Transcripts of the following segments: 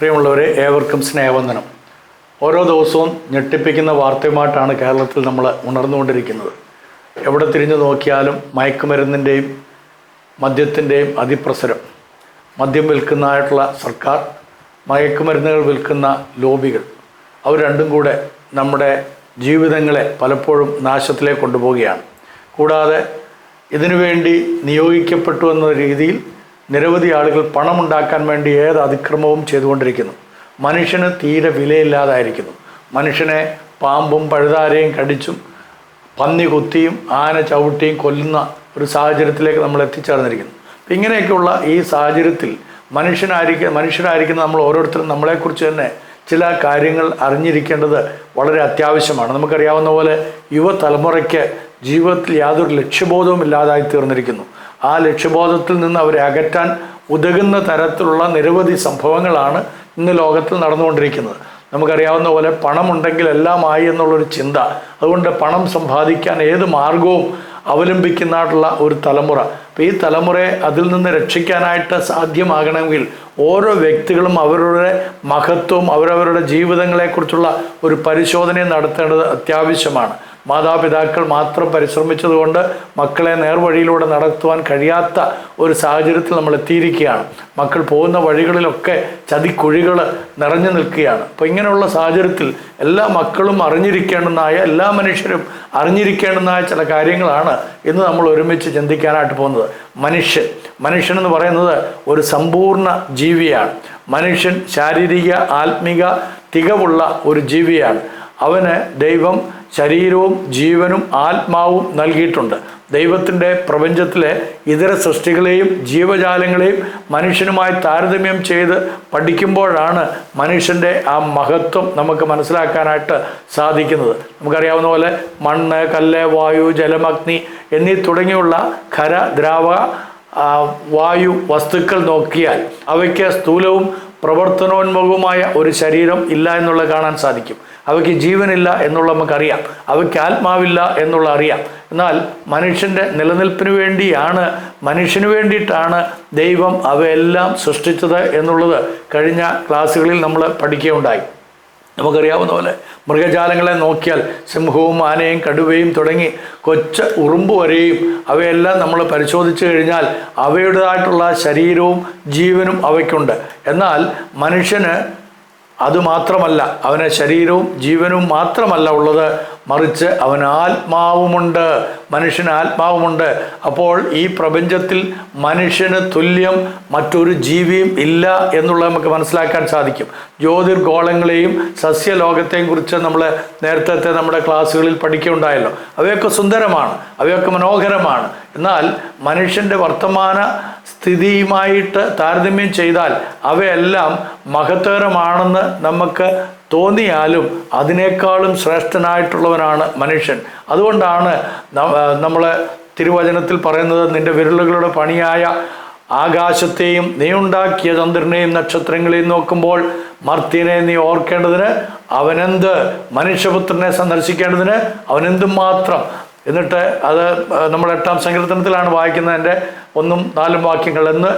പ്രിയമുള്ളവരെ ഏവർക്കും സ്നേഹവന്ദനം. ഓരോ ദിവസവും ഞെട്ടിപ്പിക്കുന്ന വാർത്തയുമായിട്ടാണ് കേരളത്തിൽ നമ്മൾ ഉണർന്നുകൊണ്ടിരിക്കുന്നത്. എവിടെ തിരിഞ്ഞു നോക്കിയാലും മയക്കുമരുന്നിന്റെയും മദ്യത്തിന്റെയും അതിപ്രസരം. മദ്യം വിൽക്കുന്നതായിട്ടുള്ള സർക്കാർ മയക്കുമരുന്നുകൾ വിൽക്കുന്ന ലോബികൾ അവർ രണ്ടും കൂടെ നമ്മുടെ ജീവിതങ്ങളെ പലപ്പോഴും നാശത്തിലേക്ക് കൊണ്ടുപോവുകയാണ്. കൂടാതെ ഇതിനുവേണ്ടി നിയോഗിക്കപ്പെട്ടു എന്ന രീതിയിൽ നിരവധി ആളുകൾ പണമുണ്ടാക്കാൻ വേണ്ടി ഏത് അതിക്രമവും ചെയ്തുകൊണ്ടിരിക്കുന്നു. മനുഷ്യന് തീരെ വിലയില്ലാതായിരിക്കുന്നു. മനുഷ്യനെ പാമ്പും പഴുതാരയും കടിച്ചും പന്നി കുത്തിയും ആന ചവിട്ടിയും കൊല്ലുന്ന ഒരു സാഹചര്യത്തിലേക്ക് നമ്മൾ എത്തിച്ചേർന്നിരിക്കുന്നു. അപ്പം ഇങ്ങനെയൊക്കെയുള്ള ഈ സാഹചര്യത്തിൽ മനുഷ്യനായിരിക്കും മനുഷ്യനായിരിക്കുന്ന നമ്മൾ ഓരോരുത്തരും നമ്മളെക്കുറിച്ച് തന്നെ ചില കാര്യങ്ങൾ അറിഞ്ഞിരിക്കേണ്ടത് വളരെ അത്യാവശ്യമാണ്. നമുക്കറിയാവുന്ന പോലെ യുവതലമുറയ്ക്ക് ജീവിതത്തിൽ യാതൊരു ലക്ഷ്യബോധവും ഇല്ലാതായി തീർന്നിരിക്കുന്നു. ആ ലക്ഷ്യബോധത്തിൽ നിന്ന് അവരെ അകറ്റാൻ ഉതകുന്ന തരത്തിലുള്ള നിരവധി സംഭവങ്ങളാണ് ഇന്ന് ലോകത്തിൽ നടന്നുകൊണ്ടിരിക്കുന്നത്. നമുക്കറിയാവുന്ന പോലെ പണമുണ്ടെങ്കിൽ എല്ലാമായി എന്നുള്ളൊരു ചിന്ത. അതുകൊണ്ട് പണം സമ്പാദിക്കാൻ ഏത് മാർഗവും അവലംബിക്കുന്നതായിട്ടുള്ള ഒരു തലമുറ. അപ്പോൾ ഈ തലമുറയെ അതിൽ നിന്ന് രക്ഷിക്കാനായിട്ട് സാധ്യമാകണമെങ്കിൽ ഓരോ വ്യക്തികളും അവരുടെ മഹത്വവും അവരവരുടെ ജീവിതങ്ങളെക്കുറിച്ചുള്ള ഒരു പരിശോധനയും നടത്തേണ്ടത് അത്യാവശ്യമാണ്. മാതാപിതാക്കൾ മാത്രം പരിശ്രമിച്ചതുകൊണ്ട് മക്കളെ നേർവഴിയിലൂടെ നടത്തുവാൻ കഴിയാത്ത ഒരു സാഹചര്യത്തിൽ നമ്മൾ എത്തിയിരിക്കുകയാണ്. മക്കൾ പോകുന്ന വഴികളിലൊക്കെ ചതിക്കുഴികൾ നിറഞ്ഞു നിൽക്കുകയാണ്. അപ്പോൾ ഇങ്ങനെയുള്ള സാഹചര്യത്തിൽ എല്ലാ മക്കളും അറിഞ്ഞിരിക്കേണ്ടതായ എല്ലാ മനുഷ്യരും അറിഞ്ഞിരിക്കേണ്ടതായ ചില കാര്യങ്ങളാണ് ഇന്ന് നമ്മൾ ഒരുമിച്ച് ചിന്തിക്കാനായിട്ട് പോകുന്നത്. മനുഷ്യൻ മനുഷ്യൻ എന്ന് പറയുന്നത് ഒരു സമ്പൂർണ ജീവിയാണ്. മനുഷ്യൻ ശാരീരിക ആത്മിക തികവുള്ള ഒരു ജീവിയാണ്. അവന് ദൈവം ശരീരവും ജീവനും ആത്മാവും നൽകിയിട്ടുണ്ട്. ദൈവത്തിന്റെ പ്രപഞ്ചത്തിലെ ഇതര സൃഷ്ടികളെയും ജീവജാലങ്ങളെയും മനുഷ്യനുമായി താരതമ്യം ചെയ്ത് പഠിക്കുമ്പോഴാണ് മനുഷ്യന്റെ ആ മഹത്വം നമുക്ക് മനസ്സിലാക്കാനായിട്ട് സാധിക്കുന്നത്. നമുക്കറിയാവുന്ന പോലെ മണ്ണ് കല്ല് വായു ജലമഗ്നി എന്നീ തുടങ്ങിയുള്ള ഖര ദ്രാവക വായു വസ്തുക്കൾ നോക്കിയാൽ അവയ്ക്ക് സ്ഥൂലവും പ്രവർത്തനോന്മുഖവുമായ ഒരു ശരീരം ഇല്ല എന്നുള്ളത് കാണാൻ സാധിക്കും. അവയ്ക്ക് ജീവനില്ല എന്നുള്ള നമുക്കറിയാം. അവയ്ക്ക് ആത്മാവില്ല എന്നുള്ള അറിയാം. എന്നാൽ മനുഷ്യന്റെ നിലനിൽപ്പിന് വേണ്ടിയാണ് മനുഷ്യന് വേണ്ടിയിട്ടാണ് ദൈവം അവയെല്ലാം സൃഷ്ടിച്ചത് എന്നുള്ളത് കഴിഞ്ഞ ക്ലാസ്സുകളിൽ നമ്മൾ പഠിക്കുകയുണ്ടായി. നമുക്കറിയാവുന്ന പോലെ മൃഗജാലങ്ങളെ നോക്കിയാൽ സിംഹവും ആനയും കടുവയും തുടങ്ങി കൊച്ച ഉറുമ്പ് വരെയും അവയെല്ലാം നമ്മൾ പരിശോധിച്ചു കഴിഞ്ഞാൽ അവയുടേതായിട്ടുള്ള ശരീരവും ജീവനും അവയ്ക്കുണ്ട്. എന്നാൽ മനുഷ്യന് അതുമാത്രമല്ല അവന് ശരീരവും ജീവനും മാത്രമല്ല ഉള്ളത് മറിച്ച് അവൻ ആത്മാവുമുണ്ട് മനുഷ്യന് ആത്മാവുമുണ്ട്. അപ്പോൾ ഈ പ്രപഞ്ചത്തിൽ മനുഷ്യന് തുല്യം മറ്റൊരു ജീവിയും ഇല്ല എന്നുള്ളത് നമുക്ക് മനസ്സിലാക്കാൻ സാധിക്കും. ജ്യോതിർഗോളങ്ങളെയും സസ്യലോകത്തെയും കുറിച്ച് നമ്മൾ നേരത്തെ നമ്മുടെ ക്ലാസ്സുകളിൽ പഠിക്കുകയുണ്ടായല്ലോ. അവയൊക്കെ സുന്ദരമാണ് അവയൊക്കെ മനോഹരമാണ്. എന്നാൽ മനുഷ്യന്റെ വർത്തമാന സ്ഥിതിയുമായിട്ട് താരതമ്യം ചെയ്താൽ അവയെല്ലാം മഹത്തരമാണെന്ന് നമുക്ക് തോന്നിയാലും അതിനേക്കാളും ശ്രേഷ്ഠനായിട്ടുള്ളവനാണ് മനുഷ്യൻ. അതുകൊണ്ടാണ് നമ്മൾ തിരുവചനത്തിൽ പറയുന്നത് നിന്റെ വിരലുകളുടെ പണിയായ ആകാശത്തെയും നീ ഉണ്ടാക്കിയ ചന്ദ്രനെയും നക്ഷത്രങ്ങളെയും നോക്കുമ്പോൾ മർത്തിനെ നീ ഓർക്കേണ്ടതിന് അവനെന്ത് മനുഷ്യപുത്രനെ സന്ദർശിക്കേണ്ടതിന് അവനെന്തും മാത്രം. എന്നിട്ട് അത് നമ്മൾ എട്ടാം സങ്കീർത്തനത്തിലാണ് വായിക്കുന്നതിന്റെ ഒന്നും നാലും വാക്യങ്ങൾ എന്ന്.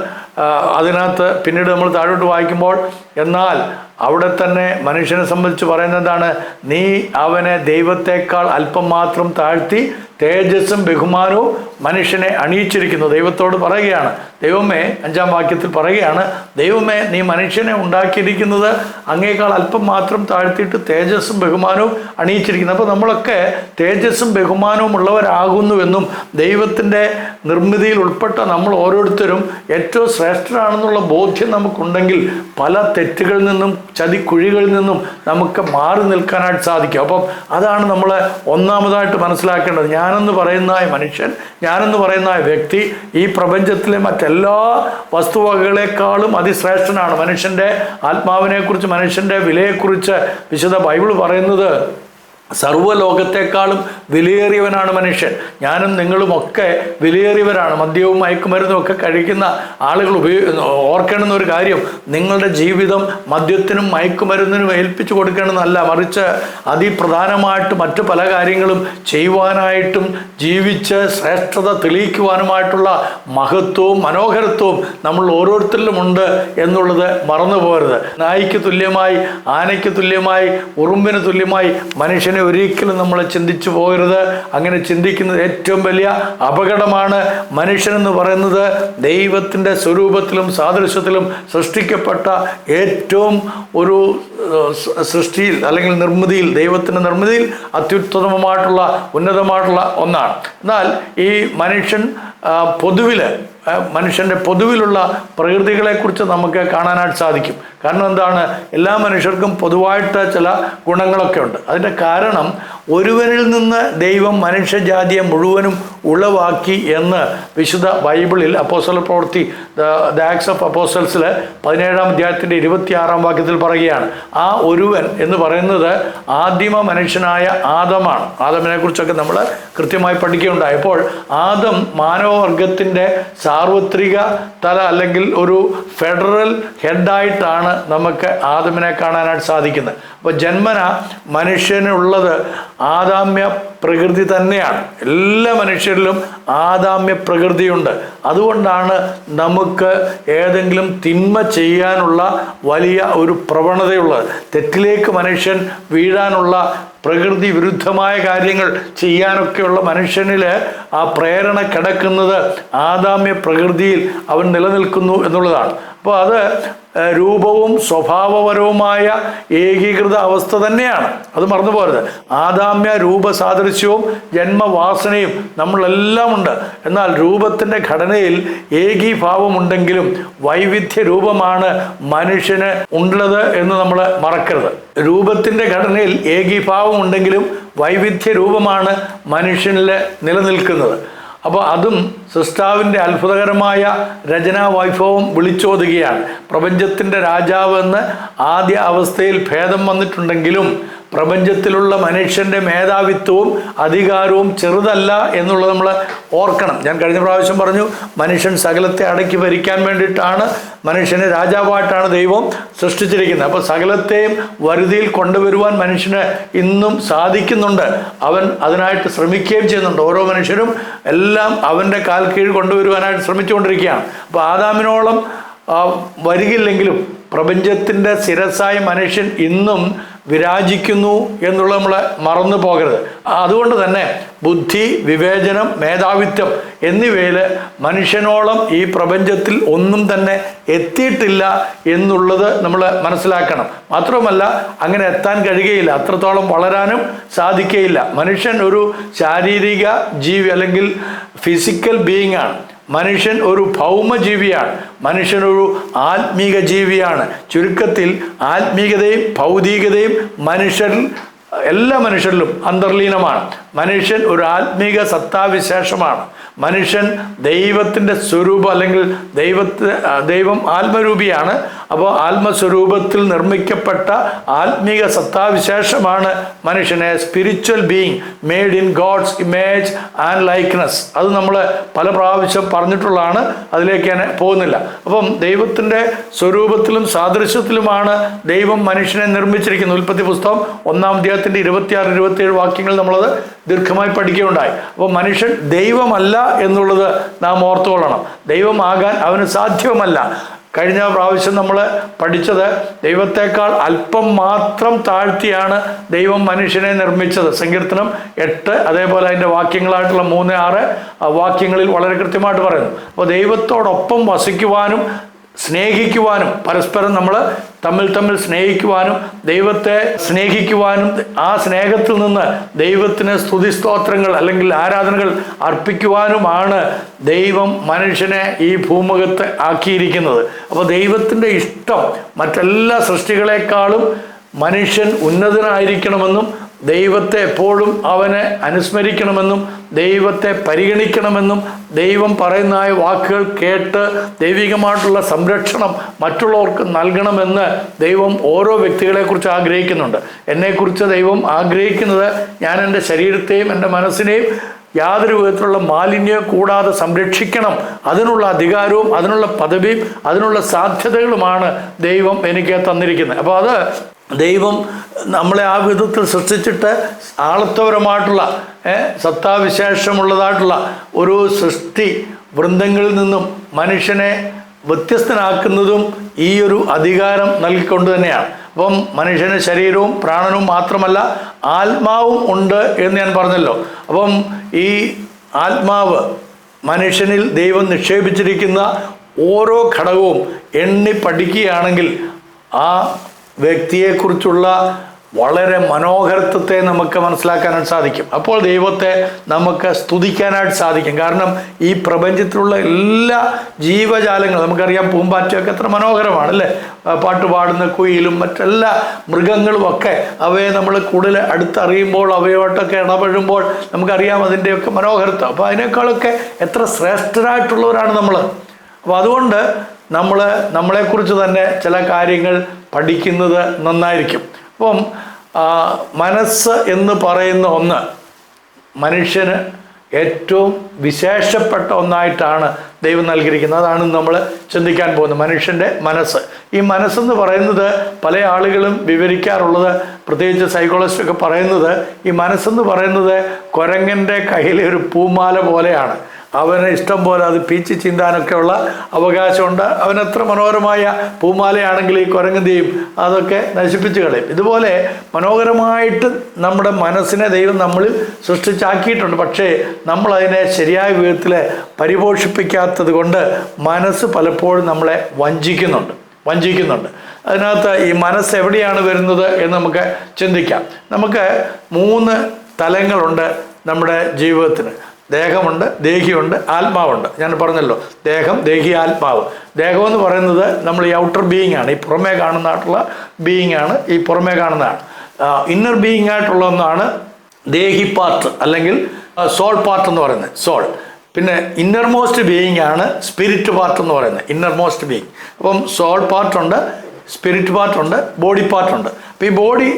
അതിനകത്ത് പിന്നീട് നമ്മൾ താഴോട്ട് വായിക്കുമ്പോൾ എന്നാൽ അവിടെ തന്നെ മനുഷ്യനെ സംബന്ധിച്ച് പറയുന്നതാണ് നീ അവനെ ദൈവത്തെക്കാൾ അല്പം മാത്രം താഴ്ത്തി തേജസ്സും ബഹുമാനവും മനുഷ്യനെ അണിയിച്ചിരിക്കുന്നു. ദൈവത്തോട് പറയുകയാണ്. ദൈവമേ അഞ്ചാം വാക്യത്തിൽ പറയുകയാണ് ദൈവമേ നീ മനുഷ്യനെ ഉണ്ടാക്കിയിരിക്കുന്നത് അങ്ങേക്കാൾ അല്പം മാത്രം താഴ്ത്തിയിട്ട് തേജസ്സും ബഹുമാനവും അണിയിച്ചിരിക്കുന്നു. അപ്പോൾ നമ്മളൊക്കെ തേജസ്സും ബഹുമാനവും ഉള്ളവരാകുന്നുവെന്നും ദൈവത്തിന്റെ നിർമ്മിതിയിൽ ഉൾപ്പെട്ട നമ്മൾ ഓരോരുത്തരും ഏറ്റവും ശ്രേഷ്ഠരാണെന്നുള്ള ബോധ്യം നമുക്കുണ്ടെങ്കിൽ പല തെറ്റുകളിൽ നിന്നും ചതിക്കുഴികളിൽ നിന്നും നമുക്ക് മാറി നിൽക്കാനായിട്ട് സാധിക്കും. അപ്പം അതാണ് നമ്മൾ ഒന്നാമതായിട്ട് മനസ്സിലാക്കേണ്ടത്. ഞാനെന്ന് പറയുന്ന മനുഷ്യൻ ഞാനെന്ന് പറയുന്ന വ്യക്തി ഈ പ്രപഞ്ചത്തിലെ മറ്റെല്ലാ വസ്തുവകകളെക്കാളും അതിശ്രേഷ്ഠനാണ് മനുഷ്യന്റെ ആത്മാവിനെക്കുറിച്ച് മനുഷ്യന്റെ വിലയെക്കുറിച്ച് വിശുദ്ധ ബൈബിൾ പറയുന്നത്. സർവലോകത്തെക്കാളും വിലയേറിയവനാണ് മനുഷ്യൻ. ഞാനും നിങ്ങളുമൊക്കെ വിലയേറിയവരാണ്. മദ്യവും മയക്കുമരുന്നും ഒക്കെ കഴിക്കുന്ന ആളുകൾ ഉപയോഗ ഓർക്കണമെന്ന ഒരു കാര്യം നിങ്ങളുടെ ജീവിതം മദ്യത്തിനും മയക്കുമരുന്നിനും ഏൽപ്പിച്ചു കൊടുക്കണമെന്നല്ല മറിച്ച് അതിപ്രധാനമായിട്ട് മറ്റു പല കാര്യങ്ങളും ചെയ്യുവാനായിട്ടും ജീവിച്ച് ശ്രേഷ്ഠത തെളിയിക്കുവാനുമായിട്ടുള്ള മഹത്വവും മനോഹരത്വവും നമ്മൾ ഓരോരുത്തരിലുമുണ്ട് എന്നുള്ളത് മറന്നു പോകരുത് നായിക്ക് തുല്യമായി ആനയ്ക്ക് തുല്യമായി ഉറുമ്പിന് തുല്യമായി മനുഷ്യനെ ഒരിക്കലും നമ്മൾ ചിന്തിച്ചു പോകരുത്. അങ്ങനെ ചിന്തിക്കുന്നത് ഏറ്റവും വലിയ അപകടമാണ്. മനുഷ്യനെന്ന് പറയുന്നത് ദൈവത്തിന്റെ സ്വരൂപത്തിലും സാദൃശ്യത്തിലും സൃഷ്ടിക്കപ്പെട്ട ഏറ്റവും ഒരു സൃഷ്ടിയിൽ അല്ലെങ്കിൽ നിർമ്മിതിയിൽ ദൈവത്തിന്റെ നിർമ്മിതിയിൽ അത്യുത്തമമായിട്ടുള്ള ഉന്നതമായിട്ടുള്ള ഒന്നാണ്. എന്നാൽ ഈ മനുഷ്യൻ പൊതുവിൽ മനുഷ്യന്റെ പൊതുവിലുള്ള പ്രകൃതികളെക്കുറിച്ച് നമുക്ക് കാണാനായിട്ട് സാധിക്കും. കാരണം എന്താണ്? എല്ലാ മനുഷ്യർക്കും പൊതുവായിട്ട് ചില ഗുണങ്ങളൊക്കെ ഉണ്ട്. അതിന്റെ കാരണം ഒരുവനിൽ നിന്ന് ദൈവം മനുഷ്യജാതിയെ മുഴുവനും ഉളവാക്കി എന്ന് വിശുദ്ധ ബൈബിളിൽ അപ്പോസ്റ്റൽ പ്രവൃത്തി ദ ആക്സ് ഓഫ് അപ്പോസ്റ്റൽസിൽ പതിനേഴാം അധ്യായത്തിന്റെ ഇരുപത്തിയാറാം വാക്യത്തിൽ പറയുകയാണ്. ആ ഒരുവൻ എന്ന് പറയുന്നത് ആദിമ മനുഷ്യനായ ആദമാണ്. ആദമിനെ കുറിച്ചൊക്കെ നമ്മൾ കൃത്യമായി പഠിക്കുകയുണ്ടായി അപ്പോൾ ആദം മാനവവർഗത്തിന്റെ സാർവത്രിക തല അല്ലെങ്കിൽ ഒരു ഫെഡറൽ ഹെഡായിട്ടാണ് നമുക്ക് ആദമിനെ കാണാനായിട്ട് സാധിക്കുന്നത്. അപ്പോൾ ജന്മന മനുഷ്യനുള്ളത് ആദാമ്യ പ്രകൃതി തന്നെയാണ്. എല്ലാ മനുഷ്യരിലും ആദാമ്യ പ്രകൃതിയുണ്ട്. അതുകൊണ്ടാണ് നമുക്ക് ഏതെങ്കിലും തിന്മ ചെയ്യാനുള്ള വലിയ ഒരു പ്രവണതയുള്ളത്. തെറ്റിലേക്ക് മനുഷ്യൻ വീഴാനുള്ള പ്രകൃതി വിരുദ്ധമായ കാര്യങ്ങൾ ചെയ്യാനൊക്കെയുള്ള മനുഷ്യനിൽ ആ പ്രേരണ കിടക്കുന്നത് ആദാമ്യ പ്രകൃതിയിൽ അവൻ നിലനിൽക്കുന്നു എന്നുള്ളതാണ്. അപ്പോൾ അത് രൂപവും സ്വഭാവപരവുമായ ഏകീകൃത അവസ്ഥ തന്നെയാണ്. അത് മറന്നു പോരുത് ആദാമ്യ രൂപസാദൃശ്യവും ജന്മവാസനയും നമ്മളെല്ലാം ഉണ്ട്. എന്നാൽ രൂപത്തിന്റെ ഘടനയിൽ ഏകീഭാവമുണ്ടെങ്കിലും വൈവിധ്യ രൂപമാണ് മനുഷ്യന് ഉള്ളത് എന്ന് നമ്മൾ മറക്കരുത്. രൂപത്തിന്റെ ഘടനയിൽ ഏകീഭാവം ഉണ്ടെങ്കിലും വൈവിധ്യ രൂപമാണ് മനുഷ്യനിൽ നിലനിൽക്കുന്നത്. അപ്പോൾ അതും സൃഷ്ടാവിന്റെ അത്ഭുതകരമായ രചനാ വൈഭവം വിളിച്ചോതുകയാണ്. പ്രപഞ്ചത്തിന്റെ രാജാവ് എന്ന് ആദ്യ അവസ്ഥയിൽ ഭേദം വന്നിട്ടുണ്ടെങ്കിലും പ്രപഞ്ചത്തിലുള്ള മനുഷ്യന്റെ മേധാവിത്വവും അധികാരവും ചെറുതല്ല എന്നുള്ളത് നമ്മൾ ഓർക്കണം. ഞാൻ കഴിഞ്ഞ പ്രാവശ്യം പറഞ്ഞു മനുഷ്യൻ സകലത്തെ അടക്കി ഭരിക്കാൻ വേണ്ടിയിട്ടാണ് മനുഷ്യനെ രാജാവായിട്ടാണ് ദൈവം സൃഷ്ടിച്ചിരിക്കുന്നത്. അപ്പോൾ സകലത്തെയും വരുതിയിൽ കൊണ്ടുവരുവാൻ മനുഷ്യന് ഇന്നും സാധിക്കുന്നുണ്ട്. അവൻ അതിനായിട്ട് ശ്രമിക്കുകയും ചെയ്യുന്നുണ്ട്. ഓരോ മനുഷ്യരും എല്ലാം അവന്റെ കാൽ കീഴ് കൊണ്ടുവരുവാനായിട്ട് ശ്രമിച്ചുകൊണ്ടിരിക്കുകയാണ്. അപ്പോൾ ആദാമിനോളം വരികില്ലെങ്കിലും പ്രപഞ്ചത്തിന്റെ സ്ഥിരസായ മനുഷ്യൻ ഇന്നും വിരാജിക്കുന്നു എന്നുള്ളത് നമ്മൾ മറന്നു പോകരുത്. അതുകൊണ്ട് തന്നെ ബുദ്ധി വിവേചനം മേധാവിത്വം എന്നിവയിൽ മനുഷ്യനോളം ഈ പ്രപഞ്ചത്തിൽ ഒന്നും തന്നെ എത്തിയിട്ടില്ല എന്നുള്ളത് നമ്മൾ മനസ്സിലാക്കണം. മാത്രമല്ല അങ്ങനെ എത്താൻ കഴിയുകയില്ല. അത്രത്തോളം വളരാനും സാധിക്കുകയില്ല. മനുഷ്യൻ ഒരു ശാരീരിക ജീവി അല്ലെങ്കിൽ ഫിസിക്കൽ ബീയിങ് ആണ്. മനുഷ്യൻ ഒരു ഭൗമജീവിയാണ്. മനുഷ്യൻ ഒരു ആത്മീക ജീവിയാണ് ചുരുക്കത്തിൽ ആത്മീകതയും ഭൗതികതയും മനുഷ്യൻ എല്ലാ മനുഷ്യരിലും അന്തർലീനമാണ്. മനുഷ്യൻ ഒരു ആത്മീക സത്താവിശേഷമാണ്. മനുഷ്യൻ ദൈവത്തിന്റെ സ്വരൂപം അല്ലെങ്കിൽ ദൈവത്തെ ദൈവം ആത്മരൂപിയാണ്. അപ്പോൾ ആത്മസ്വരൂപത്തിൽ നിർമ്മിക്കപ്പെട്ട ആത്മീക സത്താവിശേഷമാണ് മനുഷ്യനെ spiritual being made in God's image and likeness അത് നമ്മൾ പല പ്രാവശ്യം പറഞ്ഞിട്ടുള്ളതാണ് അതിലേക്ക് ഞാൻ പോകുന്നില്ല. അപ്പം ദൈവത്തിന്റെ സ്വരൂപത്തിലും സാദൃശ്യത്തിലുമാണ് ദൈവം മനുഷ്യനെ നിർമ്മിച്ചിരിക്കുന്നത്. ഉൽപ്പത്തി പുസ്തകം ഒന്നാം അധ്യായത്തിന്റെ ഇരുപത്തിയാറ് ഇരുപത്തിയേഴ് വാക്യങ്ങൾ നമ്മളത് ദീർഘമായി പഠിക്കുകയുണ്ടായി. അപ്പോൾ മനുഷ്യൻ ദൈവമല്ല എന്നുള്ളത് നാം ഓർത്തുകൊള്ളണം. ദൈവമാകാൻ അവന് സാധ്യമല്ല. കഴിഞ്ഞ പ്രാവശ്യം നമ്മൾ പഠിച്ചത് ദൈവത്തെക്കാൾ അല്പം മാത്രം താഴ്ത്തിയാണ് ദൈവം മനുഷ്യനെ നിർമ്മിച്ചത്. സങ്കീർത്തനം എട്ട് അതേപോലെ അതിന്റെ വാക്യങ്ങളായിട്ടുള്ള മൂന്ന് ആറ് വാക്യങ്ങളിൽ വളരെ കൃത്യമായിട്ട് പറയുന്നു. അപ്പോൾ ദൈവത്തോടൊപ്പം വസിക്കുവാനും സ്നേഹിക്കുവാനും പരസ്പരം നമ്മൾ തമ്മിൽ തമ്മിൽ സ്നേഹിക്കുവാനും ദൈവത്തെ സ്നേഹിക്കുവാനും ആ സ്നേഹത്തിൽ നിന്ന് ദൈവത്തിന് സ്തുതി സ്തോത്രങ്ങൾ അല്ലെങ്കിൽ ആരാധനകൾ അർപ്പിക്കുവാനുമാണ് ദൈവം മനുഷ്യനെ ഈ ഭൂമുഖത്ത് ആക്കിയിരിക്കുന്നത്. അപ്പോൾ ദൈവത്തിന്റെ ഇഷ്ടം മറ്റെല്ലാ സൃഷ്ടികളെക്കാളും മനുഷ്യൻ ഉന്നതനായിരിക്കണമെന്നും ദൈവത്തെ എപ്പോഴും അവനെ അനുസ്മരിക്കണമെന്നും ദൈവത്തെ പരിഗണിക്കണമെന്നും ദൈവം പറയുന്നതായ വാക്കുകൾ കേട്ട് ദൈവികമായിട്ടുള്ള സംരക്ഷണം മറ്റുള്ളവർക്ക് നൽകണമെന്ന് ദൈവം ഓരോ വ്യക്തികളെക്കുറിച്ച് ആഗ്രഹിക്കുന്നുണ്ട്. എന്നെക്കുറിച്ച് ദൈവം ആഗ്രഹിക്കുന്നത് ഞാൻ എന്റെ ശരീരത്തെയും എന്റെ മനസ്സിനെയും യാതൊരു വിധത്തിലുള്ള മാലിന്യം കൂടാതെ സംരക്ഷിക്കണം. അതിനുള്ള അധികാരവും അതിനുള്ള പദവിയും അതിനുള്ള സാധ്യതകളുമാണ് ദൈവം എനിക്ക് തന്നിരിക്കുന്നത്. അപ്പോൾ അത് ദൈവം നമ്മളെ ആ വിധത്തിൽ സൃഷ്ടിച്ചിട്ട് ആളത്വപരമായിട്ടുള്ള സത്താവിശേഷമുള്ളതായിട്ടുള്ള ഒരു സൃഷ്ടി വൃന്ദങ്ങളിൽ നിന്നും മനുഷ്യനെ വ്യത്യസ്തനാക്കുന്നതും ഈ ഒരു അധികാരം നൽകിക്കൊണ്ട് തന്നെയാണ്. അപ്പം മനുഷ്യന് ശരീരവും പ്രാണനും മാത്രമല്ല ആത്മാവും ഉണ്ട് എന്ന് ഞാൻ പറഞ്ഞല്ലോ. അപ്പം ഈ ആത്മാവ് മനുഷ്യനിൽ ദൈവം നിക്ഷേപിച്ചിരിക്കുന്ന ഓരോ ഘടകവും എണ്ണി പഠിക്കുകയാണെങ്കിൽ ആ വ്യക്തിയെക്കുറിച്ചുള്ള വളരെ മനോഹരത്വത്തെ നമുക്ക് മനസ്സിലാക്കാനായിട്ട് സാധിക്കും. അപ്പോൾ ദൈവത്തെ നമുക്ക് സ്തുതിക്കാനായിട്ട് സാധിക്കും. കാരണം ഈ പ്രപഞ്ചത്തിലുള്ള എല്ലാ ജീവജാലങ്ങളും നമുക്കറിയാം പൂമ്പാറ്റയൊക്കെ എത്ര മനോഹരമാണ് അല്ലേ പാട്ട് പാടുന്ന കുയിലും മറ്റെല്ലാ മൃഗങ്ങളും ഒക്കെ അവയെ നമ്മൾ കൂടുതൽ അടുത്തറിയുമ്പോൾ അവയോട്ടൊക്കെ ഇടപെടുമ്പോൾ നമുക്കറിയാം അതിന്റെയൊക്കെ മനോഹരത്വം. അപ്പോൾ അതിനേക്കാളൊക്കെ എത്ര ശ്രേഷ്ഠരായിട്ടുള്ളവരാണ് നമ്മൾ. അപ്പോൾ അതുകൊണ്ട് നമ്മൾ നമ്മളെക്കുറിച്ച് തന്നെ ചില കാര്യങ്ങൾ പഠിക്കുന്നത് നന്നായിരിക്കും. അപ്പം മനസ്സ് എന്ന് പറയുന്ന ഒന്ന് മനുഷ്യന് ഏറ്റവും വിശേഷപ്പെട്ട ഒന്നായിട്ടാണ് ദൈവം നൽകിയിരിക്കുന്നത്. അതാണ് നമ്മൾ ചിന്തിക്കാൻ പോകുന്നത്. മനുഷ്യന്റെ മനസ്സ്. ഈ മനസ്സെന്ന് പറയുന്നത് പല ആളുകളും വിവരിക്കാറുള്ളത് പ്രത്യേകിച്ച് സൈക്കോളജിസ്റ്റൊക്കെ പറയുന്നത് ഈ മനസ്സെന്ന് പറയുന്നത് കുരങ്ങന്റെ കയ്യിലെ ഒരു പൂമാല പോലെയാണ്. അവന് ഇഷ്ടം പോലെ അത് പീച്ച് ചിന്താനൊക്കെയുള്ള അവകാശമുണ്ട്. അവനെത്ര മനോഹരമായ പൂമാലയാണെങ്കിൽ ഈ കുരങ്ങന്തിയും അതൊക്കെ നശിപ്പിച്ച് കളയും. ഇതുപോലെ മനോഹരമായിട്ട് നമ്മുടെ മനസ്സിനെ ദൈവം നമ്മളിൽ സൃഷ്ടിച്ചാക്കിയിട്ടുണ്ട്. പക്ഷേ നമ്മളതിനെ ശരിയായ വിധത്തിൽ പരിപോഷിപ്പിക്കാത്തത് കൊണ്ട് മനസ്സ് പലപ്പോഴും നമ്മളെ വഞ്ചിക്കുന്നുണ്ട്. വഞ്ചിക്കുന്നുണ്ട്. അതിനകത്ത് ഈ മനസ്സ് എവിടെയാണ് വരുന്നത് എന്ന് നമുക്ക് ചിന്തിക്കാം. നമുക്ക് മൂന്ന് തലങ്ങളുണ്ട് നമ്മുടെ ജീവിതത്തിന്. ദേഹമുണ്ട് ദേഹിയുണ്ട് ആത്മാവുണ്ട്. ഞാൻ പറഞ്ഞല്ലോ ദേഹം ദേഹി ആത്മാവ്. ദേഹം എന്ന് പറയുന്നത് നമ്മൾ ഈ ഔട്ടർ ബീയിങ് ആണ്. ഈ പുറമേ കാണുന്നതായിട്ടുള്ള ബീയിങ് ആണ്. ഈ പുറമേ കാണുന്നതാണ് ഇന്നർ ബീയിങ് ആയിട്ടുള്ള ഒന്നാണ് ദേഹി പാർട്ട് അല്ലെങ്കിൽ സോൾ പാർട്ട് എന്ന് പറയുന്നത്. സോൾ പിന്നെ ഇന്നർ മോസ്റ്റ് ബീയിങ് ആണ് സ്പിരിറ്റ് പാർട്ട് എന്ന് പറയുന്നത്. ഇന്നർ മോസ്റ്റ് ബീയിങ് അപ്പം സോൾ പാർട്ടുണ്ട് സ്പിരിറ്റ് പാർട്ടുണ്ട് ബോഡി പാർട്ടുണ്ട് അപ്പോൾ ഈ ബോഡി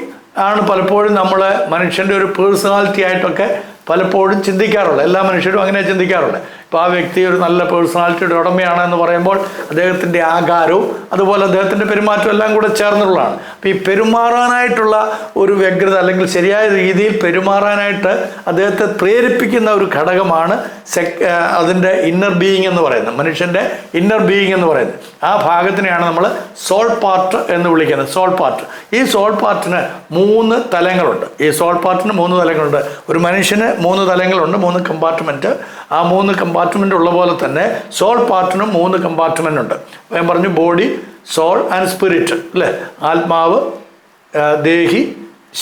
ആണ് പലപ്പോഴും നമ്മൾ മനുഷ്യന്റെ ഒരു പേഴ്സണാലിറ്റി ആയിട്ടൊക്കെ പലപ്പോഴും ചിന്തിക്കാറുള്ളത് എല്ലാ മനുഷ്യരും അങ്ങനെ ചിന്തിക്കാറുണ്ട്. ഇപ്പോൾ ആ വ്യക്തി ഒരു നല്ല പേഴ്സണാലിറ്റിയുടെ ഉടമയാണ് എന്ന് പറയുമ്പോൾ അദ്ദേഹത്തിന്റെ ആകാരവും അതുപോലെ അദ്ദേഹത്തിന്റെ പെരുമാറ്റവും എല്ലാം കൂടെ ചേർന്നുള്ളതാണ്. അപ്പോൾ ഈ പെരുമാറാനായിട്ടുള്ള ഒരു വ്യഗ്രത അല്ലെങ്കിൽ ശരിയായ രീതിയിൽ പെരുമാറാനായിട്ട് അദ്ദേഹത്തെ പ്രേരിപ്പിക്കുന്ന ഒരു ഘടകമാണ് സെക് അതിന്റെ ഇന്നർ ബീയിങ് എന്ന് പറയുന്നത്. മനുഷ്യന്റെ ഇന്നർ ബീയിങ് എന്ന് പറയുന്നത്. ആ ഭാഗത്തിനെയാണ് നമ്മൾ സോൾ പാർട്ട് എന്ന് വിളിക്കുന്നത്. സോൾ പാർട്ട് ഈ സോൾ പാർട്ടിന് മൂന്ന് തലങ്ങളുണ്ട്. ഈ സോൾ പാർട്ടിന് മൂന്ന് തലങ്ങളുണ്ട്. ഒരു മനുഷ്യന് മൂന്ന് തലങ്ങളുണ്ട് മൂന്ന് കമ്പാർട്ട്മെന്റ് ആ മൂന്ന് കമ്പാർട്ട്മെന്റ് ഉള്ള പോലെ തന്നെ സോൾ പാർട്ടിനും മൂന്ന് കമ്പാർട്ട്മെന്റ് ഉണ്ട്. ഞാൻ പറഞ്ഞു ബോഡി സോൾ ആൻഡ് സ്പിരിറ്റ് അല്ലേ? ആത്മാവ് ദേഹി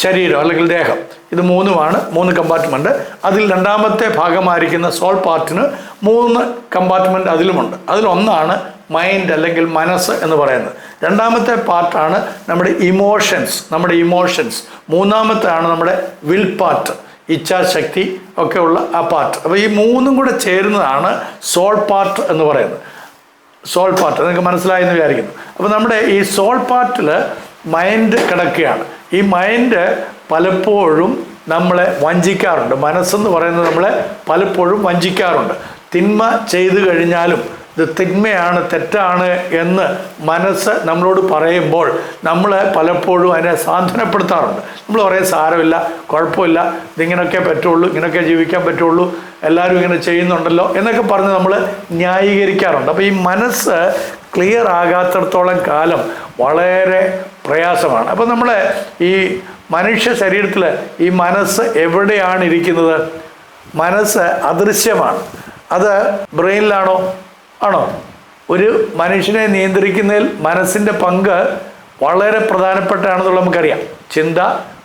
ശരീരം അല്ലെങ്കിൽ ദേഹം. ഇത് മൂന്നുമാണ് മൂന്ന് കമ്പാർട്ട്മെന്റ് അതിൽ രണ്ടാമത്തെ ഭാഗമായിരിക്കുന്ന സോൾ പാർട്ടിന് മൂന്ന് കമ്പാർട്ട്മെന്റ് അതിലുമുണ്ട്. അതിലൊന്നാണ് മൈൻഡ് അല്ലെങ്കിൽ മനസ്സ് എന്ന് പറയുന്നത്. രണ്ടാമത്തെ പാർട്ടാണ് നമ്മുടെ ഇമോഷൻസ് നമ്മുടെ ഇമോഷൻസ് മൂന്നാമത്തെയാണ് നമ്മുടെ വിൽ പാർട്ട് ഇച്ഛാശക്തി ഒക്കെ ഉള്ള ആ പാർട്ട് അപ്പോൾ ഈ മൂന്നും കൂടെ ചേരുന്നതാണ് സോൾ പാർട്ട് എന്ന് പറയുന്നത്. സോൾ പാർട്ട് നിങ്ങൾക്ക് മനസ്സിലായെന്ന് വിചാരിക്കുന്നു. അപ്പോൾ നമ്മുടെ ഈ സോൾ പാർട്ടിൽ മൈൻഡ് കിടക്കുകയാണ്. ഈ മൈൻഡ് പലപ്പോഴും നമ്മളെ വഞ്ചിക്കാറുണ്ട്. മനസ്സെന്ന് പറയുന്നത് നമ്മളെ പലപ്പോഴും വഞ്ചിക്കാറുണ്ട്. തിന്മ ചെയ്തു കഴിഞ്ഞാലും ഇത് തിന്മയാണ് തെറ്റാണ് എന്ന് മനസ്സ് നമ്മളോട് പറയുമ്പോൾ നമ്മൾ പലപ്പോഴും അതിനെ സാന്ത്വനപ്പെടുത്താറുണ്ട്. നമ്മൾ പറയും സാരമില്ല കുഴപ്പമില്ല ഇതിങ്ങനെയൊക്കെ പറ്റുള്ളൂ ഇങ്ങനെയൊക്കെ ജീവിക്കാൻ പറ്റുള്ളൂ എല്ലാവരും ഇങ്ങനെ ചെയ്യുന്നുണ്ടല്ലോ എന്നൊക്കെ പറഞ്ഞ് നമ്മൾ ന്യായീകരിക്കാറുണ്ട്. അപ്പോൾ ഈ മനസ്സ് ക്ലിയർ ആകാത്തിടത്തോളം കാലം വളരെ പ്രയാസമാണ്. അപ്പോൾ നമ്മൾ ഈ മനുഷ്യ ശരീരത്തിൽ ഈ മനസ്സ് എവിടെയാണ് ഇരിക്കുന്നത്? മനസ്സ് അദൃശ്യമാണ്. അത് ബ്രെയിനിലാണോ? ആണോ? ഒരു മനുഷ്യനെ നിയന്ത്രിക്കുന്നതിൽ മനസ്സിന്റെ പങ്ക് വളരെ പ്രധാനപ്പെട്ടാണെന്നുള്ള നമുക്കറിയാം. ചിന്ത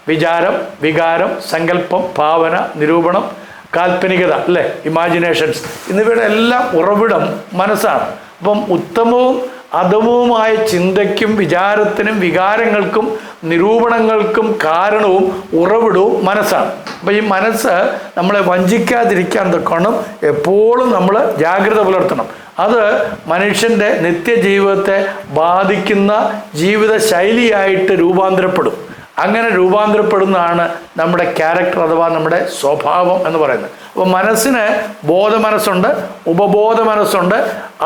വിചാരം വികാരം സങ്കല്പം ഭാവന നിരൂപണം കാൽപ്പനികത അല്ലേ? ഇമാജിനേഷൻസ് എന്നിവയുടെ എല്ലാം ഉറവിടം മനസ്സാണ്. അപ്പം ഉത്തമവും അധമവുമായ ചിന്തയ്ക്കും വിചാരത്തിനും വികാരങ്ങൾക്കും നിരൂപണങ്ങൾക്കും കാരണവും ഉറവിടവും മനസ്സാണ്. അപ്പം ഈ മനസ്സ് നമ്മളെ വഞ്ചിക്കാതിരിക്കാൻ തക്കണം എപ്പോഴും നമ്മൾ ജാഗ്രത പുലർത്തണം. അത് മനുഷ്യന്റെ നിത്യജീവിതത്തെ ബാധിക്കുന്ന ജീവിത ശൈലിയായിട്ട് രൂപാന്തരപ്പെടും. അങ്ങനെ രൂപാന്തരപ്പെടുന്നതാണ് നമ്മുടെ ക്യാരക്ടർ അഥവാ നമ്മുടെ സ്വഭാവം എന്ന് പറയുന്നത്. അപ്പോൾ മനസ്സിന് ബോധ മനസ്സുണ്ട് ഉപബോധ മനസ്സുണ്ട്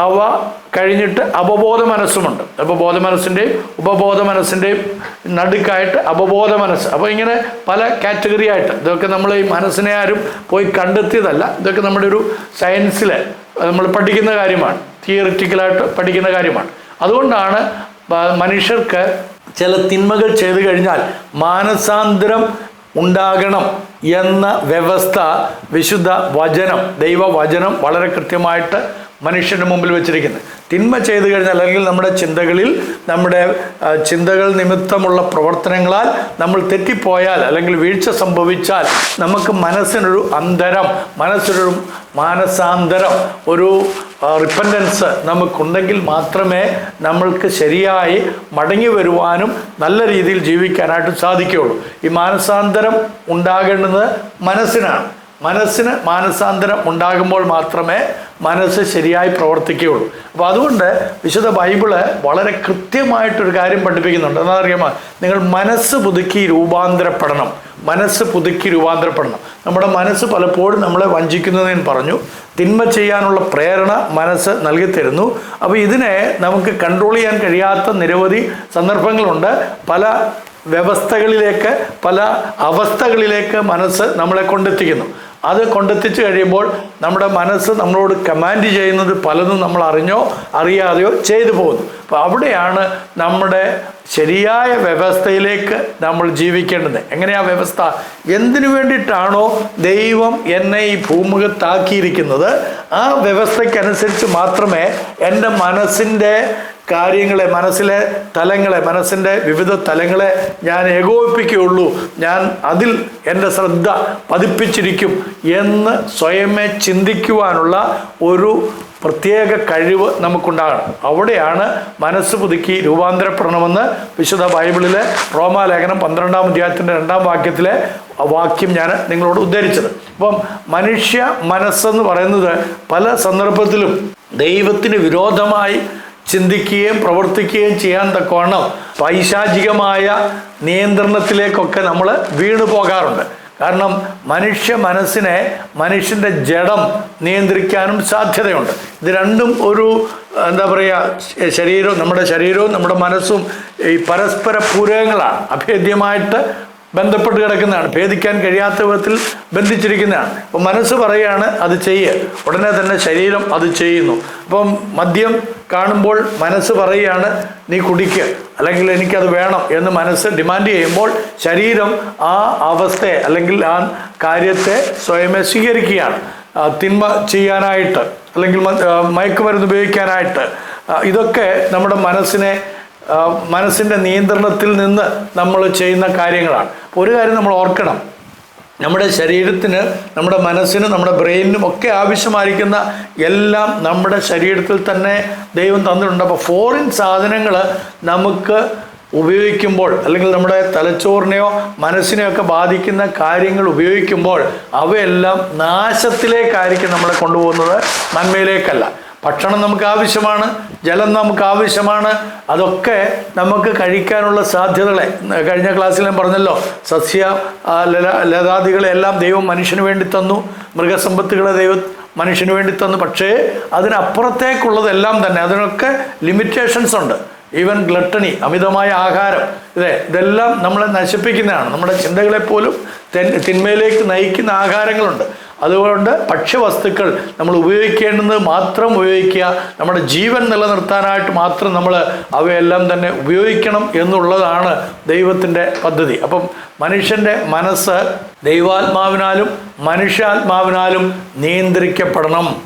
അവ കഴിഞ്ഞിട്ട് അപബോധ മനസ്സുമുണ്ട്. അപ്പോൾ ബോധ മനസ്സിന്റെയും ഉപബോധ മനസ്സിന്റെയും നടുക്കായിട്ട് അപബോധ മനസ്സ്. അപ്പോൾ ഇങ്ങനെ പല കാറ്റഗറി ആയിട്ട് ഇതൊക്കെ നമ്മൾ ഈ മനസ്സിനെ ആരും പോയി കണ്ടെത്തിയതല്ല. ഇതൊക്കെ നമ്മുടെ ഒരു സയൻസിൽ നമ്മൾ പഠിക്കുന്ന കാര്യമാണ്. തിയറിറ്റിക്കലായിട്ട് പഠിക്കുന്ന കാര്യമാണ്. അതുകൊണ്ടാണ് മനുഷ്യർക്ക് ചില തിന്മകൾ ചെയ്തു കഴിഞ്ഞാൽ മാനസാന്തരം ഉണ്ടാകണം എന്ന വ്യവസ്ഥ വിശുദ്ധ വചനം ദൈവവചനം വളരെ കൃത്യമായിട്ട് മനുഷ്യന്റെ മുമ്പിൽ വെച്ചിരിക്കുന്നത് തിന്മ ചെയ്തു കഴിഞ്ഞാൽ അല്ലെങ്കിൽ നമ്മുടെ ചിന്തകളിൽ നമ്മുടെ ചിന്തകൾ നിമിത്തമുള്ള പ്രവർത്തനങ്ങളാൽ നമ്മൾ തെറ്റിപ്പോയാൽ അല്ലെങ്കിൽ വീഴ്ച സംഭവിച്ചാൽ നമുക്ക് മനസ്സിനൊരു അന്തരം മനസ്സിനൊരു മാനസാന്തരം ഒരു റിപ്പൻഡൻസ് നമുക്കുണ്ടെങ്കിൽ മാത്രമേ നമ്മൾക്ക് ശരിയായി മടങ്ങി വരുവാനും നല്ല രീതിയിൽ ജീവിക്കാനായിട്ട് സാധിക്കുകയുള്ളൂ. ഈ മാനസാന്തരം ഉണ്ടാകേണ്ടത് മനസ്സിനാണ്. മനസ്സിന് മാനസാന്തരം ഉണ്ടാകുമ്പോൾ മാത്രമേ മനസ്സ് ശരിയായി പ്രവർത്തിക്കുകയുള്ളൂ. അപ്പോൾ അതുകൊണ്ട് വിശുദ്ധ ബൈബിൾ വളരെ കൃത്യമായിട്ടൊരു കാര്യം പഠിപ്പിക്കുന്നുണ്ട്. എന്താ അറിയാമോ നിങ്ങൾ മനസ്സ് പുതുക്കി രൂപാന്തരപ്പെടണം. മനസ്സ് പുതുക്കി രൂപാന്തരപ്പെടണം. നമ്മുടെ മനസ്സ് പലപ്പോഴും നമ്മളെ വഞ്ചിക്കുന്നതെന്ന് പറഞ്ഞു. തിന്മ ചെയ്യാനുള്ള പ്രേരണ മനസ്സ് നൽകി തരുന്നു. അപ്പോൾ ഇതിനെ നമുക്ക് കൺട്രോൾ ചെയ്യാൻ കഴിയാത്ത നിരവധി സന്ദർഭങ്ങളുണ്ട്. പല വ്യവസ്ഥകളിലേക്ക് പല അവസ്ഥകളിലേക്ക് മനസ്സ് നമ്മളെ കൊണ്ടെത്തിക്കുന്നു. അത് കൊണ്ടെത്തിച്ച് കഴിയുമ്പോൾ നമ്മുടെ മനസ്സ് നമ്മളോട് കമാൻഡ് ചെയ്യുന്നത് പലതും നമ്മൾ അറിഞ്ഞോ അറിയാതെയോ ചെയ്തു പോകുന്നു. അപ്പോൾ അവിടെയാണ് നമ്മുടെ ശരിയായ വ്യവസ്ഥയിലേക്ക് നമ്മൾ ജീവിക്കേണ്ടത്. എങ്ങനെയാ വ്യവസ്ഥ? എന്തിനു വേണ്ടിയിട്ടാണോ ദൈവം എന്നെ ഈ ഭൂമുഖത്താക്കിയിരിക്കുന്നത്? ആ വ്യവസ്ഥയ്ക്കനുസരിച്ച് മാത്രമേ എന്റെ മനസ്സിന്റെ കാര്യങ്ങളെ മനസ്സിലെ തലങ്ങളെ മനസ്സിന്റെ വിവിധ തലങ്ങളെ ഞാൻ ഏകോപിപ്പിക്കുകയുള്ളൂ. ഞാൻ അതിൽ എന്റെ ശ്രദ്ധ പതിപ്പിച്ചിരിക്കും എന്ന് സ്വയമേ ചിന്തിക്കുവാനുള്ള ഒരു പ്രത്യേക കഴിവ് നമുക്കുണ്ടാകണം. അവിടെയാണ് മനസ്സ് പുതുക്കി രൂപാന്തരപ്പെടണമെന്ന് വിശുദ്ധ ബൈബിളിലെ റോമാലേഖനം പന്ത്രണ്ടാം അധ്യായത്തിന്റെ രണ്ടാം വാക്യത്തിലെ വാക്യം ഞാൻ നിങ്ങളോട് ഉദ്ധരിച്ചത്. അപ്പം മനുഷ്യ മനസ്സെന്ന് പറയുന്നത് പല സന്ദർഭത്തിലും ദൈവത്തിന് വിരോധമായി ചിന്തിക്കുകയും പ്രവർത്തിക്കുകയും ചെയ്യാൻ തക്കവണ്ണം പൈശാചികമായ നിയന്ത്രണത്തിലേക്കൊക്കെ നമ്മൾ വീണു പോകാറുണ്ട്. കാരണം മനുഷ്യ മനസ്സിനെ മനുഷ്യന്റെ ജഡം നിയന്ത്രിക്കാനും സാധ്യതയുണ്ട്. ഇത് രണ്ടും ഒരു എന്താ പറയുക ശരീരവും നമ്മുടെ ശരീരവും നമ്മുടെ മനസ്സും ഈ പരസ്പര പൂരകങ്ങളാണ്. അഭേദ്യമായിട്ട് ബന്ധപ്പെട്ട് കിടക്കുന്നതാണ്. ഭേദിക്കാൻ കഴിയാത്ത വിധത്തിൽ ബന്ധിച്ചിരിക്കുന്നതാണ്. അപ്പം മനസ്സ് പറയുകയാണ് അത് ചെയ്യുക ഉടനെ തന്നെ ശരീരം അത് ചെയ്യുന്നു. അപ്പം മദ്യം കാണുമ്പോൾ മനസ്സ് പറയുകയാണ് നീ കുടിക്കുക അല്ലെങ്കിൽ എനിക്കത് വേണം. എന്ന് മനസ്സ് ഡിമാൻഡ് ചെയ്യുമ്പോൾ ശരീരം ആ അവസ്ഥയെ അല്ലെങ്കിൽ ആ കാര്യത്തെ സ്വയമേ സ്വീകരിക്കുകയാണ്. തിന്മ ചെയ്യാനായിട്ട് അല്ലെങ്കിൽ മയക്കുമരുന്ന് ഉപയോഗിക്കാനായിട്ട്. ഇതൊക്കെ നമ്മുടെ മനസ്സിനെ മനസ്സിന്റെ നിയന്ത്രണത്തിൽ നിന്ന് നമ്മൾ ചെയ്യുന്ന കാര്യങ്ങളാണ്. ഒരു കാര്യം നമ്മൾ ഓർക്കണം. നമ്മുടെ ശരീരത്തിന് നമ്മുടെ മനസ്സിന് നമ്മുടെ ബ്രെയിനിനും ഒക്കെ ആവശ്യമായിരിക്കുന്ന എല്ലാം നമ്മുടെ ശരീരത്തിൽ തന്നെ ദൈവം തന്നിട്ടുണ്ട്. അപ്പോൾ ഫോറിൻ സാധനങ്ങൾ നമുക്ക് ഉപയോഗിക്കുമ്പോൾ അല്ലെങ്കിൽ നമ്മുടെ തലച്ചോറിനെയോ മനസ്സിനെയോ ഒക്കെ ബാധിക്കുന്ന കാര്യങ്ങൾ ഉപയോഗിക്കുമ്പോൾ അവയെല്ലാം നാശത്തിലേക്കായിരിക്കും നമ്മളെ കൊണ്ടുപോകുന്നത് നന്മയിലേക്കല്ല. ഭക്ഷണം നമുക്ക് ആവശ്യമാണ് ജലം നമുക്ക് ആവശ്യമാണ് അതൊക്കെ നമുക്ക് കഴിക്കാനുള്ള സാധ്യതകളെ കഴിഞ്ഞ ക്ലാസ്സിൽ ഞാൻ പറഞ്ഞല്ലോ സസ്യ ലതാദികളെല്ലാം ദൈവം മനുഷ്യന് വേണ്ടി തന്നു മൃഗസമ്പത്തുകളെ ദൈവം മനുഷ്യന് വേണ്ടി തന്നു പക്ഷേ അതിനപ്പുറത്തേക്കുള്ളതെല്ലാം തന്നെ അതിനൊക്കെ ലിമിറ്റേഷൻസ് ഉണ്ട്. ഈവൻ ഗ്ലട്ടണി അമിതമായ ആഹാരം ഇതേ ഇതെല്ലാം നമ്മളെ നശിപ്പിക്കുന്നതാണ്. നമ്മുടെ ചിന്തകളെപ്പോലും തിന്മയിലേക്ക് നയിക്കുന്ന ആഹാരങ്ങളുണ്ട്. അതുകൊണ്ട് ഭക്ഷ്യവസ്തുക്കൾ നമ്മൾ ഉപയോഗിക്കേണ്ടത് മാത്രം ഉപയോഗിക്കുക. നമ്മുടെ ജീവൻ നിലനിർത്താനായിട്ട് മാത്രം നമ്മൾ അവയെല്ലാം തന്നെ ഉപയോഗിക്കണം എന്നുള്ളതാണ് ദൈവത്തിന്റെ പദ്ധതി. അപ്പം മനുഷ്യന്റെ മനസ്സ് ദൈവാത്മാവിനാലും മനുഷ്യാത്മാവിനാലും നിയന്ത്രിക്കപ്പെടണം.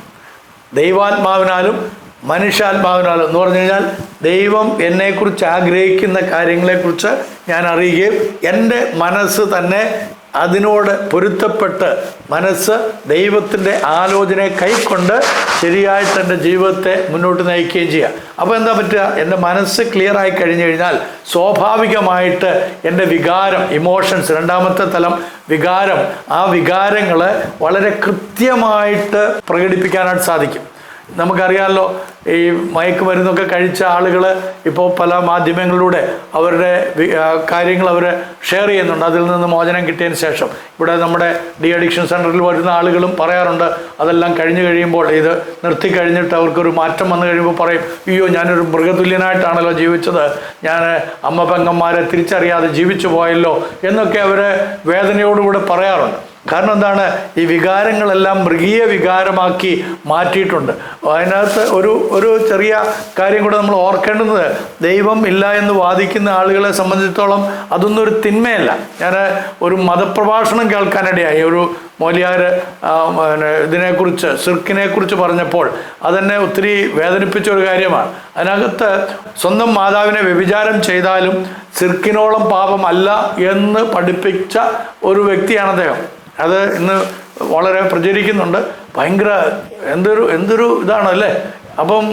ദൈവാത്മാവിനാലും മനുഷ്യാത്മാവിനാലും എന്ന് പറഞ്ഞു കഴിഞ്ഞാൽ ദൈവം എന്നെക്കുറിച്ച് ആഗ്രഹിക്കുന്ന കാര്യങ്ങളെക്കുറിച്ച് ഞാൻ അറിയുകയും എന്റെ മനസ്സ് തന്നെ അതിനോട് പൊരുത്തപ്പെട്ട് മനസ്സ് ദൈവത്തിന്റെ ആലോചനയെ കൈക്കൊണ്ട് ശരിയായിട്ട് എന്റെ ജീവിതത്തെ മുന്നോട്ട് നയിക്കുകയും ചെയ്യുക. അപ്പോൾ എന്താ പറ്റുക? എന്റെ മനസ്സ് ക്ലിയർ ആയി കഴിഞ്ഞു കഴിഞ്ഞാൽ സ്വാഭാവികമായിട്ട് എന്റെ വികാരം ഇമോഷൻസ് രണ്ടാമത്തെ തലം വികാരം ആ വികാരങ്ങൾ വളരെ കൃത്യമായിട്ട് പ്രകടിപ്പിക്കാനായിട്ട് സാധിക്കും. നമുക്കറിയാമല്ലോ ഈ മയക്കുമരുന്നൊക്കെ കഴിച്ച ആളുകൾ ഇപ്പോൾ പല മാധ്യമങ്ങളിലൂടെ അവരുടെ കാര്യങ്ങൾ അവർ ഷെയർ ചെയ്യുന്നുണ്ട്. അതിൽ നിന്ന് മോചനം കിട്ടിയതിന് ശേഷം. ഇവിടെ നമ്മുടെ ഡി അഡിക്ഷൻ സെന്ററിൽ വരുന്ന ആളുകളും പറയാറുണ്ട് അതെല്ലാം കഴിഞ്ഞു കഴിയുമ്പോൾ ഇത് നിർത്തി കഴിഞ്ഞിട്ട് അവർക്കൊരു മാറ്റം വന്നു കഴിയുമ്പോൾ പറയും അയ്യോ ഞാനൊരു മൃഗതുല്യനായിട്ടാണല്ലോ ജീവിച്ചത്. ഞാൻ അമ്മ പെങ്ങന്മാരെ തിരിച്ചറിയാതെ ജീവിച്ചു പോയല്ലോ എന്നൊക്കെ അവർ വേദനയോടുകൂടെ പറയാറുണ്ട്. കാരണം എന്താണ്? ഈ വികാരങ്ങളെല്ലാം മൃഗീയ വികാരമാക്കി മാറ്റിയിട്ടുണ്ട്. അതിനകത്ത് ഒരു ഒരു ചെറിയ കാര്യം കൂടെ നമ്മൾ ഓർക്കേണ്ടത് ദൈവം ഇല്ല എന്ന് വാദിക്കുന്ന ആളുകളെ സംബന്ധിച്ചിടത്തോളം അതൊന്നും ഒരു തിന്മയല്ല. ഞാൻ ഒരു മതപ്രഭാഷണം കേൾക്കാനിടയായി. ഒരു മോലിയാർ ഇതിനെക്കുറിച്ച് സിർക്കിനെക്കുറിച്ച് പറഞ്ഞപ്പോൾ അതെന്നെ ഒത്തിരി വേദനിപ്പിച്ച ഒരു കാര്യമാണ്. അതിനകത്ത് സ്വന്തം മാതാവിനെ വ്യഭിചാരം ചെയ്താലും സിർക്കിനോളം പാപമല്ല എന്ന് പഠിപ്പിച്ച ഒരു വ്യക്തിയാണ് അദ്ദേഹം. അത് ഇന്ന് വളരെ പ്രചരിക്കുന്നുണ്ട്. ഭയങ്കര എന്തൊരു എന്തൊരു ഇതാണ് അല്ലേ അപ്പം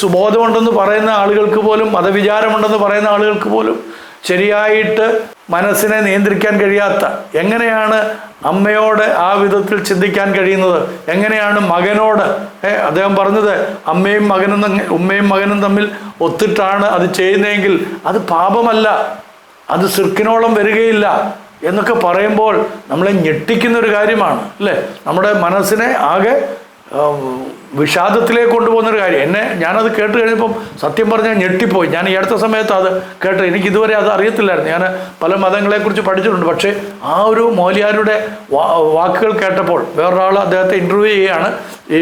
സുബോധമുണ്ടെന്ന് പറയുന്ന ആളുകൾക്ക് പോലും മതവിചാരമുണ്ടെന്ന് പറയുന്ന ആളുകൾക്ക് പോലും ശരിയായിട്ട് മനസ്സിനെ നിയന്ത്രിക്കാൻ കഴിയാത്ത എങ്ങനെയാണ് അമ്മയോട് ആ വിധത്തിൽ ചിന്തിക്കാൻ കഴിയുന്നത്? എങ്ങനെയാണ് മകനോട് അദ്ദേഹം പറഞ്ഞത് അമ്മയും മകനും ഉമ്മയും മകനും തമ്മിൽ ഒത്തിട്ടാണ് അത് ചെയ്യുന്നതെങ്കിൽ അത് പാപമല്ല. അത് സിർക്കിനോളം വരികയില്ല. എന്നൊക്കെ പറയുമ്പോൾ നമ്മളെ ഞെട്ടിക്കുന്ന ഒരു കാര്യമാണ് അല്ലേ? നമ്മുടെ മനസ്സിനെ ആകെ വിഷാദത്തിലേക്ക് കൊണ്ടുപോകുന്ന ഒരു കാര്യം. എന്നെ ഞാനത് കേട്ട് കഴിഞ്ഞപ്പം സത്യം പറഞ്ഞാൽ ഞെട്ടിപ്പോയി. ഞാൻ ഈ അടുത്ത സമയത്ത് അത് കേട്ട് എനിക്ക് ഇതുവരെ അത് അറിയത്തില്ലായിരുന്നു. ഞാൻ പല മതങ്ങളെക്കുറിച്ച് പഠിച്ചിട്ടുണ്ട്. പക്ഷേ ആ ഒരു മോലിയാരുടെ വാക്കുകൾ കേട്ടപ്പോൾ വേറൊരാൾ അദ്ദേഹത്തെ ഇന്റർവ്യൂ ചെയ്യുകയാണ്. ഈ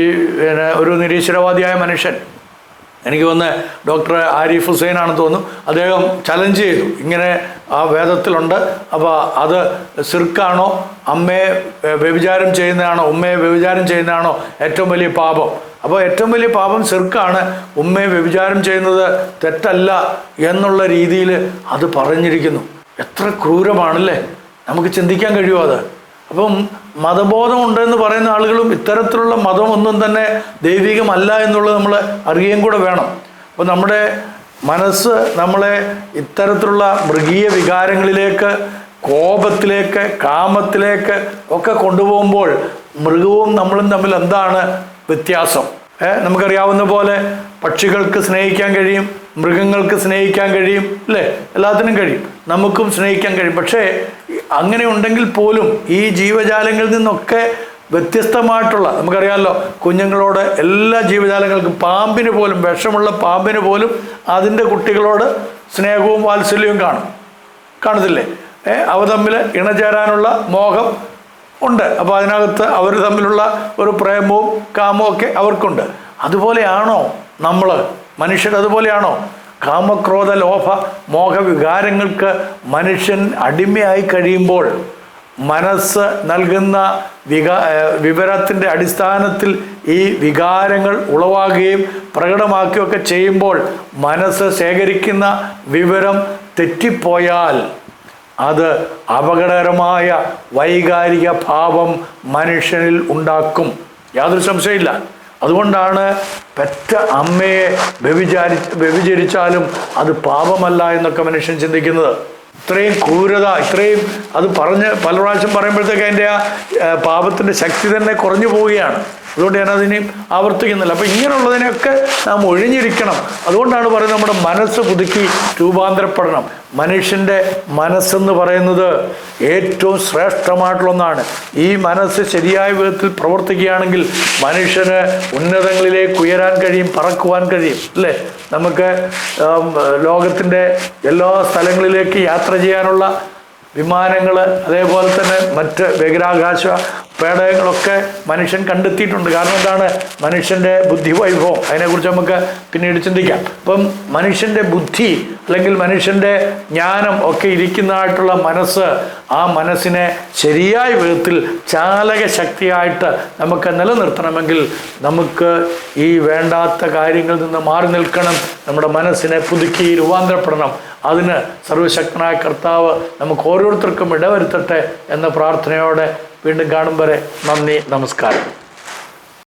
ഒരു നിരീശ്വരവാദിയായ മനുഷ്യൻ. എനിക്ക് വന്ന് ഡോക്ടർ ആരിഫ് ഹുസൈൻ ആണെന്ന് തോന്നുന്നു. അദ്ദേഹം ചലഞ്ച് ചെയ്തു. ഇങ്ങനെ ആ വേദത്തിലുണ്ട്. അപ്പോൾ അത് സിർക്കാണോ? അമ്മയെ വ്യഭിചാരം ചെയ്യുന്നതാണോ? ഉമ്മയെ വ്യഭിചാരം ചെയ്യുന്നതാണോ? ഏറ്റവും വലിയ പാപം. അപ്പോൾ ഏറ്റവും വലിയ പാപം സിർക്കാണ്. ഉമ്മയെ വ്യഭിചാരം ചെയ്യുന്നത് തെറ്റല്ല എന്നുള്ള രീതിയിൽ അത് പറഞ്ഞിരിക്കുന്നു. എത്ര ക്രൂരമാണല്ലേ? നമുക്ക് ചിന്തിക്കാൻ കഴിയുമോ അത്? അപ്പം മതബോധം ഉണ്ടെന്ന് പറയുന്ന ആളുകളും ഇത്തരത്തിലുള്ള മതം ഒന്നും തന്നെ ദൈവികമല്ല എന്നുള്ളത് നമ്മൾ അറിയുകയും കൂടെ വേണം. അപ്പം നമ്മുടെ മനസ്സ് നമ്മളെ ഇത്തരത്തിലുള്ള മൃഗീയ വികാരങ്ങളിലേക്ക് കോപത്തിലേക്ക് കാമത്തിലേക്ക് ഒക്കെ കൊണ്ടുപോകുമ്പോൾ മൃഗവും നമ്മളും തമ്മിൽ എന്താണ് വ്യത്യാസം? നമുക്കറിയാവുന്ന പോലെ പക്ഷികൾക്ക് സ്നേഹിക്കാൻ കഴിയും മൃഗങ്ങൾക്ക് സ്നേഹിക്കാൻ കഴിയും അല്ലേ? എല്ലാത്തിനും കഴിയും. നമുക്കും സ്നേഹിക്കാൻ കഴിയും. പക്ഷേ അങ്ങനെ ഉണ്ടെങ്കിൽ പോലും ഈ ജീവജാലങ്ങളിൽ നിന്നൊക്കെ വ്യത്യസ്തമായിട്ടുള്ള നമുക്കറിയാമല്ലോ കുഞ്ഞുങ്ങളോട് എല്ലാ ജീവജാലങ്ങൾക്കും പാമ്പിന് പോലും വിഷമുള്ള പാമ്പിന് പോലും അതിന്റെ കുട്ടികളോട് സ്നേഹവും വാത്സല്യവും കാണും. കാണത്തില്ലേ? അവ തമ്മിൽ ഇണചേരാനുള്ള മോഹം ഉണ്ട്. അപ്പോൾ അതിനകത്ത് അവർ തമ്മിലുള്ള ഒരു പ്രേമവും കാമവും ഒക്കെ അവർക്കുണ്ട്. അതുപോലെയാണോ നമ്മൾ മനുഷ്യർ അതുപോലെയാണോ? കാമക്രോധ ലോഭ മോഹ വികാരങ്ങൾക്ക് മനുഷ്യൻ അടിമയായി കഴിയുമ്പോൾ മനസ്സ് നൽകുന്ന വികാ വിവരത്തിന്റെ അടിസ്ഥാനത്തിൽ ഈ വികാരങ്ങൾ ഉളവാകുകയും പ്രകടമാക്കുകയൊക്കെ ചെയ്യുമ്പോൾ മനസ്സ് ശേഖരിക്കുന്ന വിവരം തെറ്റിപ്പോയാൽ അത് അപകടകരമായ വൈകാരിക ഭാവം മനുഷ്യനിൽ ഉണ്ടാക്കും. യാതൊരു സംശയമില്ല. അതുകൊണ്ടാണ് പെറ്റ അമ്മയെ വ്യഭിചാരി വ്യഭിചരിച്ചാലും അത് പാപമല്ല എന്നൊക്കെ മനുഷ്യൻ ചിന്തിക്കുന്നത്. ഇത്രയും ക്രൂരത ഇത്രയും അത് പറഞ്ഞ് പല പ്രാവശ്യം പറയുമ്പോഴത്തേക്ക് അതിന്റെ ആ പാപത്തിന്റെ ശക്തി തന്നെ കുറഞ്ഞു പോവുകയാണ്. അതുകൊണ്ട് ഞാൻ അതിനെ ആവർത്തിക്കുന്നില്ല. അപ്പം ഇങ്ങനെയുള്ളതിനെയൊക്കെ നാം ഒഴിഞ്ഞിരിക്കണം. അതുകൊണ്ടാണ് പറയുന്നത് നമ്മുടെ മനസ്സ് പുതുക്കി രൂപാന്തരപ്പെടണം. മനുഷ്യന്റെ മനസ്സെന്ന് പറയുന്നത് ഏറ്റവും ശ്രേഷ്ഠമായിട്ടുള്ള ഒന്നാണ്. ഈ മനസ്സ് ശരിയായ വിധത്തിൽ പ്രവർത്തിക്കുകയാണെങ്കിൽ മനുഷ്യന് ഉന്നതങ്ങളിലേക്ക് ഉയരാൻ കഴിയും പറക്കുവാൻ കഴിയും. അല്ലേ? നമുക്ക് ലോകത്തിന്റെ എല്ലാ സ്ഥലങ്ങളിലേക്ക് യാത്ര ചെയ്യാനുള്ള വിമാനങ്ങൾ അതേപോലെ തന്നെ മറ്റ് ബഹിരാകാശ പേടകങ്ങളൊക്കെ മനുഷ്യൻ കണ്ടെത്തിയിട്ടുണ്ട്. കാരണം എന്താണ്? മനുഷ്യന്റെ ബുദ്ധി വൈഭവം. അതിനെക്കുറിച്ച് നമുക്ക് പിന്നീട് ചിന്തിക്കാം. അപ്പം മനുഷ്യന്റെ ബുദ്ധി അല്ലെങ്കിൽ മനുഷ്യന്റെ ജ്ഞാനം ഒക്കെ ഇരിക്കുന്നതായിട്ടുള്ള മനസ്സ് ആ മനസ്സിനെ ശരിയായ വിധത്തിൽ ചാലക ശക്തിയായിട്ട് നമുക്ക് നിലനിർത്തണമെങ്കിൽ നമുക്ക് ഈ വേണ്ടാത്ത കാര്യങ്ങളിൽ നിന്ന് മാറി നിൽക്കണം. നമ്മുടെ മനസ്സിനെ പുതുക്കി രൂപാന്തരപ്പെടണം. അതിന് സർവശക്തനായ കർത്താവ് നമുക്ക് ഓരോരുത്തർക്കും ഇടവരുത്തട്ടെ എന്ന പ്രാർത്ഥനയോടെ വീണ്ടും കാണും വരെ നന്ദി നമസ്കാരം.